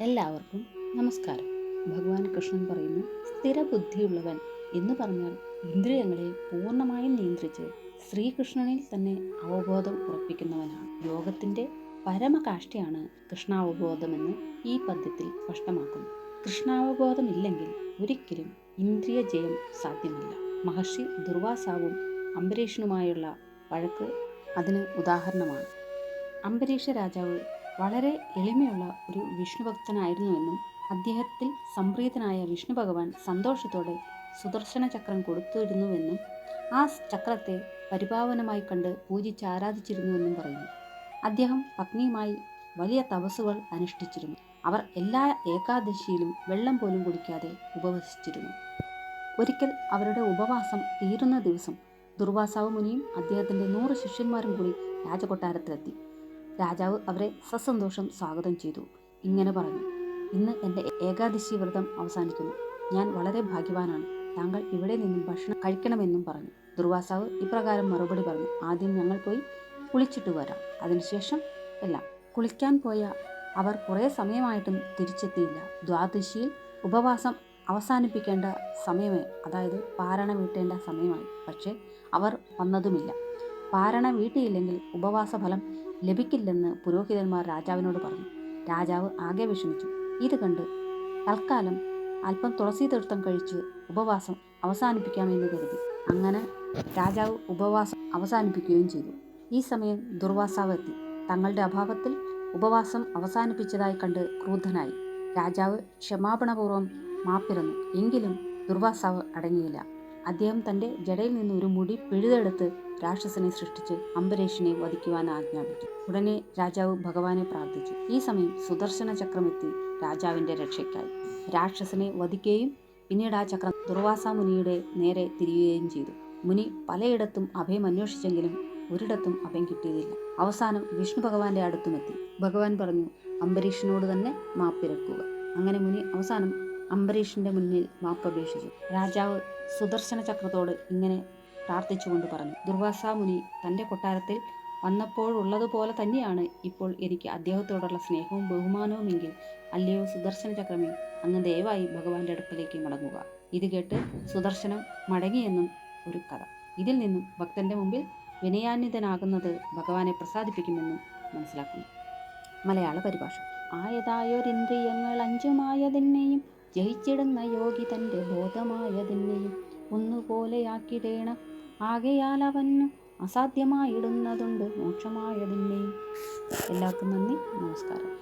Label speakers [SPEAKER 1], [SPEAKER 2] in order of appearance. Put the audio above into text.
[SPEAKER 1] എല്ലാവർക്കും നമസ്കാരം. ഭഗവാൻ കൃഷ്ണൻ പറയുന്നു സ്ഥിരബുദ്ധിയുള്ളവൻ എന്ന് പറഞ്ഞാൽ ഇന്ദ്രിയങ്ങളെ പൂർണമായും നിയന്ത്രിച്ച് ശ്രീകൃഷ്ണനിൽ തന്നെ അവബോധം ഉറപ്പിക്കുന്നവനാണ്. യോഗത്തിന്റെ പരമകാഷ്ഠയാണ് കൃഷ്ണാവബോധമെന്ന് ഈ പദ്യത്തിൽ സ്പഷ്ടമാക്കുന്നു. കൃഷ്ണാവബോധമില്ലെങ്കിൽ ഒരിക്കലും ഇന്ദ്രിയ ജയം സാധ്യമല്ല. മഹർഷി ദുർവാസാവും അംബരീഷനുമായുള്ള വഴക്ക് അതിന് ഉദാഹരണമാണ്. അംബരീഷ രാജാവ് വളരെ എളിമയുള്ള ഒരു വിഷ്ണു ഭക്തനായിരുന്നുവെന്നും അദ്ദേഹത്തിൽ സംപ്രീതനായ വിഷ്ണു ഭഗവാൻ സന്തോഷത്തോടെ സുദർശന ചക്രം കൊടുത്തിരുന്നുവെന്നും ആ ചക്രത്തെ പരിപാവനമായി കണ്ട് പൂജിച്ച് ആരാധിച്ചിരുന്നുവെന്നും പറയുന്നു. അദ്ദേഹം പത്നിയുമായി വലിയ തപസ്സുകൾ അനുഷ്ഠിച്ചിരുന്നു. അവർ എല്ലാ ഏകാദശിയിലും വെള്ളം പോലും കുടിക്കാതെ ഉപവസിച്ചിരുന്നു. ഒരിക്കൽ അവരുടെ ഉപവാസം തീരുന്ന ദിവസം ദുർവാസാവ് മുനിയും അദ്ദേഹത്തിന്റെ നൂറ് ശിഷ്യന്മാരും കൂടി രാജകൊട്ടാരത്തിലെത്തി. രാജാവ് അവരെ സസന്തോഷം സ്വാഗതം ചെയ്തു. ഇങ്ങനെ പറഞ്ഞു. ഇന്ന് എന്റെ ഏകാദശി വ്രതം അവസാനിക്കുന്നു. ഞാൻ വളരെ ഭാഗ്യവാനാണ്. താങ്കൾ ഇവിടെ നിന്നും ഭക്ഷണം കഴിക്കണമെന്നും പറഞ്ഞു. ദുർവാസാവ് ഇപ്രകാരം മറുപടി പറഞ്ഞു. ആദ്യം ഞങ്ങൾ പോയി കുളിച്ചിട്ട് വരാം. അതിനുശേഷം എല്ലാം. കുളിക്കാൻ പോയ അവർ കുറേ സമയമായിട്ടും തിരിച്ചെത്തിയില്ല. ദ്വാദശിയിൽ ഉപവാസം അവസാനിപ്പിക്കേണ്ട സമയമേ അതായത് പാരണ വീട്ടേണ്ട സമയമായി. പക്ഷേ അവർ വന്നതുമില്ല. പാരണ വീട്ടിയില്ലെങ്കിൽ ഉപവാസ ഫലം ലഭിക്കില്ലെന്ന് പുരോഹിതന്മാർ രാജാവിനോട് പറഞ്ഞു. രാജാവ് ആകെ വിഷമിച്ചു. ഇത് കണ്ട് തൽക്കാലം അല്പം തുളസി തീർത്ഥം കഴിച്ച് ഉപവാസം അവസാനിപ്പിക്കാമെന്ന് കരുതി. അങ്ങനെ രാജാവ് ഉപവാസം അവസാനിപ്പിക്കുകയും ചെയ്തു. ഈ സമയം ദുർവാസാവ് എത്തി. തങ്ങളുടെ അഭാവത്തിൽ ഉപവാസം അവസാനിപ്പിച്ചതായി കണ്ട് ക്രൂദ്ധനായി രാജാവ് ക്ഷമാപണപൂർവം മാപ്പിറന്നു. എങ്കിലും ദുർവാസാവ് അടങ്ങിയില്ല. അദ്ദേഹം തന്റെ ജടയിൽ നിന്ന് ഒരു മുടി പിഴുതെടുത്ത് രാക്ഷസനെ സൃഷ്ടിച്ച് അംബരീഷിനെ വധിക്കുവാൻ ആജ്ഞാപിച്ചു. ഉടനെ രാജാവ് ഭഗവാനെ പ്രാർത്ഥിച്ചു. ഈ സമയം സുദർശന ചക്രമെത്തി രാജാവിന്റെ രക്ഷയ്ക്കായി. രാക്ഷസനെ വധിക്കുകയും പിന്നീട് ആ ചക്രം ദുർവാസ മുനിയുടെ നേരെ തിരിയുകയും ചെയ്തു. മുനി പലയിടത്തും അഭയം അന്വേഷിച്ചെങ്കിലും ഒരിടത്തും അഭയം കിട്ടിയതില്ല. അവസാനം വിഷ്ണു ഭഗവാന്റെ അടുത്തുമെത്തി. ഭഗവാൻ പറഞ്ഞു അംബരീഷിനോട് തന്നെ മാപ്പിരക്കുക. അങ്ങനെ മുനി അവസാനം അംബരീഷിന്റെ മുന്നിൽ മാപ്പപേക്ഷിച്ചു. രാജാവ് സുദർശന ചക്രത്തോട് ഇങ്ങനെ പ്രാർത്ഥിച്ചുകൊണ്ട് പറഞ്ഞു ദുർവാസ മുനി തന്റെ കൊട്ടാരത്തിൽ വന്നപ്പോഴുള്ളതുപോലെ തന്നെയാണ് ഇപ്പോൾ എനിക്ക് അദ്ദേഹത്തോടുള്ള സ്നേഹവും ബഹുമാനവുമെങ്കിൽ അല്ലയോ സുദർശന ചക്രമേ അങ്ങ് ദയവായി ഭഗവാന്റെ അടുപ്പിലേക്ക് മടങ്ങുക ഇത് കേട്ട് സുദർശനം മടങ്ങിയെന്നും ഒരു കഥ. ഇതിൽ നിന്നും ഭക്തന്റെ മുമ്പിൽ വിനയാന്വിതനാകുന്നത് ഭഗവാനെ പ്രസാദിപ്പിക്കുമെന്നും മനസ്സിലാക്കുന്നു. മലയാള പരിഭാഷ. ആയതായൊരിന്ദ്രിയങ്ങൾ അഞ്ചുമായതിനെയും ജയിച്ചിടുന്ന യോഗി തന്റെ ബോധമായതിനെ ഒന്നുപോലെയാക്കിടേണം. ആകയാൽ അവന് അസാധ്യമായിടുന്നതുണ്ട് മോക്ഷമായതിനെ. എല്ലാവർക്കും നന്ദി നമസ്കാരം.